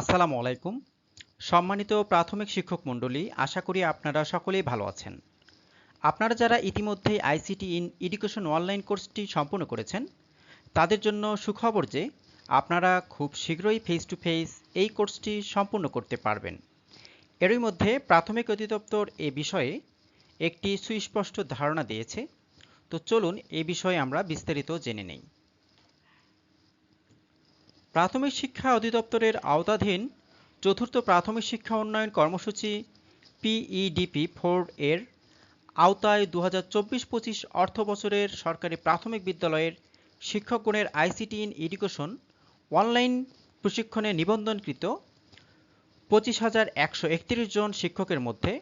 আসসালামু আলাইকুম। সম্মানিত প্রাথমিক শিক্ষক মণ্ডলী, আশা করি আপনারা সকলেই ভালো আছেন। আপনারা যারা ইতিমধ্যেই আইসিটি ইন এডুকেশন অনলাইন কোর্সটি সম্পূর্ণ করেছেন, তাদের জন্য সুখবর যে আপনারা খুব শীঘ্রই ফেস টু ফেস এই কোর্সটি সম্পূর্ণ করতে পারবেন। এরই মধ্যে প্রাথমিক অধিদপ্তর এ বিষয়ে একটি সুস্পষ্ট ধারণা দিয়েছে। তো চলুন এ বিষয়ে আমরা বিস্তারিত জেনে নেই। প্রাথমিক শিক্ষা অধিদপ্তরের আওতাধীন চতুর্থ প্রাথমিক শিক্ষা উন্নয়ন কর্মসূচি পিইডিপি ফোর এর আওতায় দু হাজার চব্বিশ পঁচিশ অর্থ বছরের সরকারি প্রাথমিক বিদ্যালয়ের শিক্ষকগণের আইসিটি ইন এডুকেশন অনলাইন প্রশিক্ষণে নিবন্ধনকৃত পঁচিশ হাজার একশো একত্রিশ জন শিক্ষকের মধ্যে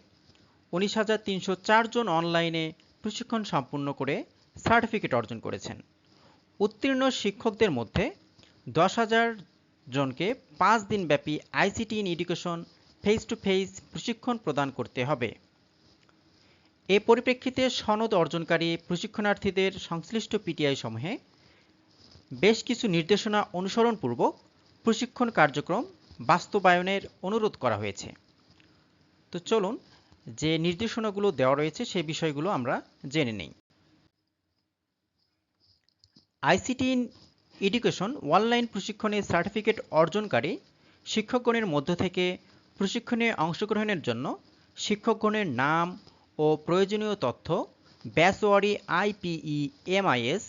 উনিশ হাজার তিনশো জন অনলাইনে প্রশিক্ষণ সম্পূর্ণ করে সার্টিফিকেট অর্জন করেছেন। উত্তীর্ণ শিক্ষকদের মধ্যে দশ হাজার জনকে পাঁচ দিনব্যাপী ICT in education face to face প্রশিক্ষণ প্রদান করতে হবে। এ পরিপ্রেক্ষিতে সনদ অর্জনকারী প্রশিক্ষণার্থীদের সংশ্লিষ্ট পিটিআই সমূহে বেশ কিছু নির্দেশনা অনুসরণপূর্বক প্রশিক্ষণ কার্যক্রম বাস্তবায়নের অনুরোধ করা হয়েছে। তো চলুন, যে নির্দেশনাগুলো দেওয়া রয়েছে সেই বিষয়গুলো আমরা জেনে নেই। আইসিটি এডুকেশন অনলাইন প্রশিক্ষণে সার্টিফিকেট অর্জনকারী, শিক্ষকগণের মধ্য থেকে প্রশিক্ষণে অংশগ্রহণের জন্য শিক্ষকগণের নাম ও প্রয়োজনীয় তথ্য ব্যাসওয়ারি আইপিই এমআইএস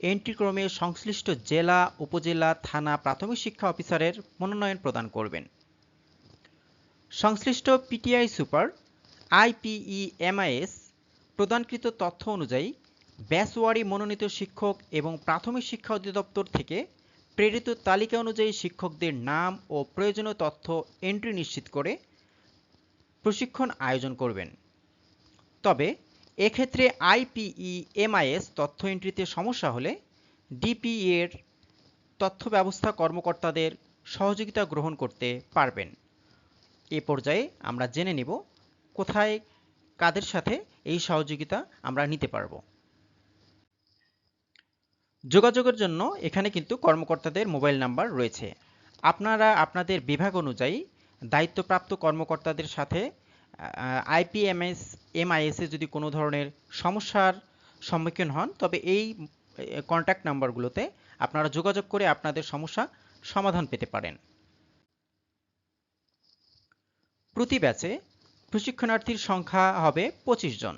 এন্ট্রিক্রমে সংশ্লিষ্ট জেলা, উপজেলা, থানা প্রাথমিক শিক্ষা অফিসারের মনোনয়ন প্রদান করবেন। সংশ্লিষ্ট পিটিআই সুপার আইপিই এমআইএস প্রদানকৃত তথ্য অনুযায়ী ব্যাসওয়ারি মনোনীত শিক্ষক এবং প্রাথমিক শিক্ষা অধিদপ্তর থেকে প্রেরিত তালিকা অনুযায়ী শিক্ষকদের নাম ও প্রয়োজনীয় তথ্য এন্ট্রি নিশ্চিত করে প্রশিক্ষণ আয়োজন করবেন। তবে, এক্ষেত্রে আইপিই এমআইএস তথ্য এন্ট্রিতে সমস্যা হলে ডিপিএর তথ্য ব্যবস্থা কর্মকর্তাদের সহযোগিতা গ্রহণ করতে পারবেন। এ পর্যায়ে আমরা জেনে নিব কোথায়, কাদের সাথে এই সহযোগিতা আমরা নিতে পারব। যোগাযোগের জন্য এখানে কিন্তু কর্মকর্তাদের মোবাইল নাম্বার রয়েছে। আপনারা আপনাদের বিভাগ অনুযায়ী দায়িত্বপ্রাপ্ত কর্মকর্তাদের সাথে আইপিএমএস, এমআইএসে যদি কোনো ধরনের সমস্যার সম্মুখীন হন, তবে এই কন্ট্যাক্ট নাম্বারগুলোতে আপনারা যোগাযোগ করে আপনাদের সমস্যা সমাধান পেতে পারেন। প্রতি ব্যাচে প্রশিক্ষণার্থীর সংখ্যা হবে পঁচিশ জন।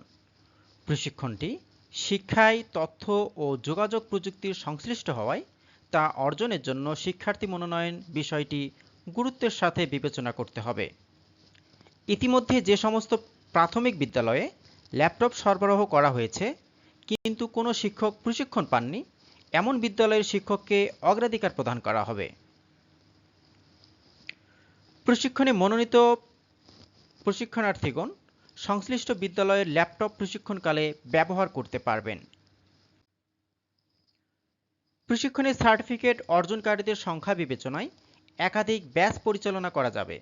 প্রশিক্ষণটি শিক্ষায় তথ্য ও যোগাযোগ প্রযুক্তির সংশ্লিষ্ট হওয়ায় তা অর্জনের জন্য শিক্ষার্থী মনোনয়ন বিষয়টি গুরুত্বের সাথে বিবেচনা করতে হবে। ইতিমধ্যে যে সমস্ত প্রাথমিক বিদ্যালয়ে ল্যাপটপ সরবরাহ করা হয়েছে, কিন্তু কোনো শিক্ষক প্রশিক্ষণ পাননি, এমন বিদ্যালয়ের শিক্ষককে অগ্রাধিকার প্রদান করা হবে। প্রশিক্ষণে মনোনীত প্রশিক্ষণার্থীগণ সংশ্লিষ্ট বিদ্যালয়ের ল্যাপটপ প্রশিক্ষণকালে ব্যবহার করতে পারবেন। প্রশিক্ষণের সার্টিফিকেট অর্জনকারীদের সংখ্যা বিবেচনায় একাধিক ব্যাচ পরিচালনা করা যাবে।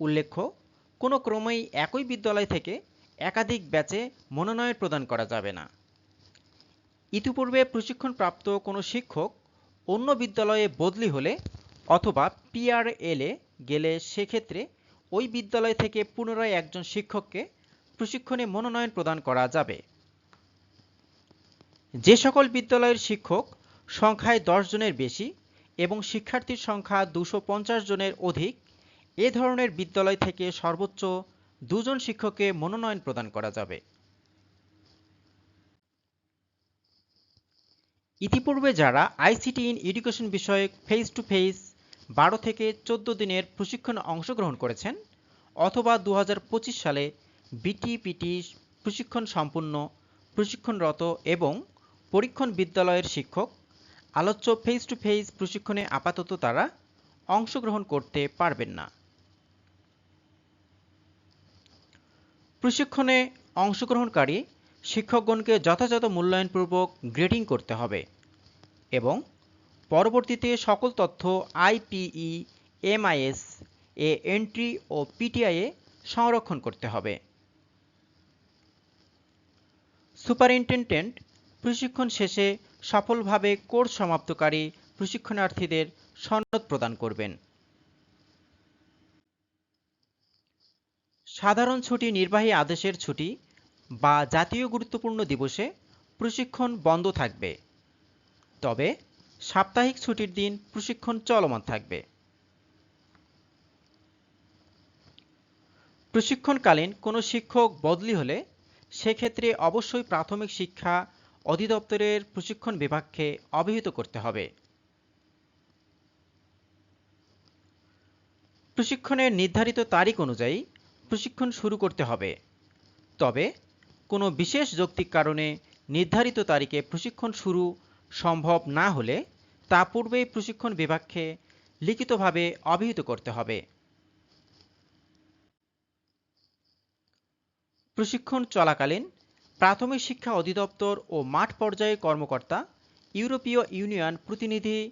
উল্লেখ্য, কোনো ক্রমেই একই বিদ্যালয় থেকে একাধিক ব্যাচে মনোনয়ন প্রদান করা যাবে না। ইতিপূর্বে প্রশিক্ষণপ্রাপ্ত কোনো শিক্ষক অন্য বিদ্যালয়ে বদলি হলে অথবা পিআরএলে গেলে সেক্ষেত্রে ওই বিদ্যালয় থেকে পুনরায় একজন শিক্ষককে প্রশিক্ষণে মনোনয়ন প্রদান করা যাবে। যে সকল বিদ্যালয়ের শিক্ষক সংখ্যায় দশ জনের বেশি এবং শিক্ষার্থীর সংখ্যা দুশো জনের অধিক, এ ধরনের বিদ্যালয় থেকে সর্বোচ্চ দুজন শিক্ষককে মনোনয়ন প্রদান করা যাবে। ইতিপূর্বে যারা আইসিটি ইন এডুকেশন বিষয়ে ফেস টু ফেস বারো থেকে চোদ্দ দিনের প্রশিক্ষণে অংশগ্রহণ করেছেন অথবা দু হাজার পঁচিশ সালে বিটিপিটি প্রশিক্ষণ সম্পূর্ণ, প্রশিক্ষণরত এবং পরীক্ষণ বিদ্যালয়ের শিক্ষক, আলোচ্য ফেস টু ফেস প্রশিক্ষণে আপাতত তারা অংশগ্রহণ করতে পারবেন না। প্রশিক্ষণে অংশগ্রহণকারী শিক্ষকগণকে যথাযথ মূল্যায়নপূর্বক গ্রেডিং করতে হবে এবং পরবর্তীতে সকল তথ্য I P E, M I S, A entry ও পিটিআইয়ে সংরক্ষণ করতে হবে। সুপারিনটেনডেন্ট প্রশিক্ষণ শেষে সফলভাবে কোর্স সমাপ্তকারী প্রশিক্ষণার্থীদের সনদ প্রদান করবেন। সাধারণ ছুটি নির্বাহী আদেশের ছুটি বা জাতীয় গুরুত্বপূর্ণ দিবসে প্রশিক্ষণ বন্ধ থাকবে। তবে সাপ্তাহিক ছুটির দিন প্রশিক্ষণ চলমান থাকবে। প্রশিক্ষণকালীন কোনো শিক্ষক বদলি হলে সেক্ষেত্রে অবশ্যই প্রাথমিক শিক্ষা অধিদপ্তরের প্রশিক্ষণ বিভাগকে অবহিত করতে হবে। প্রশিক্ষণের নির্ধারিত তারিখ অনুযায়ী প্রশিক্ষণ শুরু করতে হবে। তবে কোনো বিশেষ যৌক্তিক কারণে নির্ধারিত তারিখে প্রশিক্ষণ শুরু সম্ভব না হলে তা পূর্বেই প্রশিক্ষণ বিভাগকে লিখিতভাবে অবহিত করতে হবে। প্রশিক্ষণ চলাকালীন প্রাথমিক শিক্ষা অধিদপ্তর ও মাঠ পর্যায়ে কর্মকর্তা ইউরোপীয় ইউনিয়ন প্রতিনিধি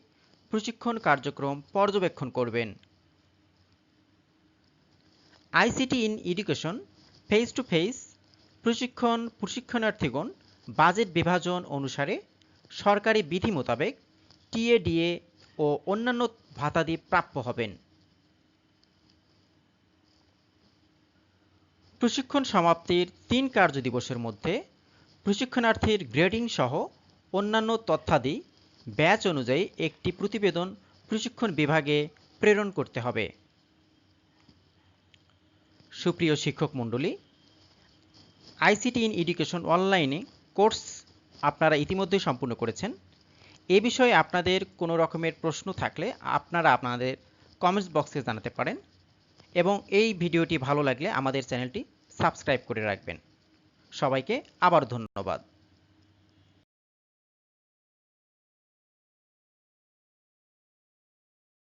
প্রশিক্ষণ কার্যক্রম পর্যবেক্ষণ করবেন। ICT in education, face to face, প্রশিক্ষণ প্রশিক্ষণার্থীগণ, বাজেট বিভাজন অনুসারে সরকারি বিধি মোতাবেক টিএডিএ ও অন্যান্য ভাতাদি প্রাপ্য হবেন। প্রশিক্ষণ সমাপ্তির তিন কার্য দিবসের মধ্যে প্রশিক্ষণার্থীর গ্রেডিং সহ অন্যান্য তথ্যাদি ব্যাচ অনুযায়ী একটি প্রতিবেদন প্রশিক্ষণ বিভাগে প্রেরণ করতে হবে। সুপ্রিয় শিক্ষক মণ্ডলী, আইসিটি ইন এডুকেশন অনলাইনে কোর্স আপনারা ইতিমধ্যে সম্পূর্ণ করেছেন। এ বিষয়ে আপনাদের কোনো রকমের প্রশ্ন থাকলে আপনারা আপনাদের কমেন্টস বক্সে জানাতে পারেন। এবং এই ভিডিওটি ভালো লাগলে আমাদের চ্যানেলটি সাবস্ক্রাইব করে রাখবেন। সবাইকে আবার ধন্যবাদ।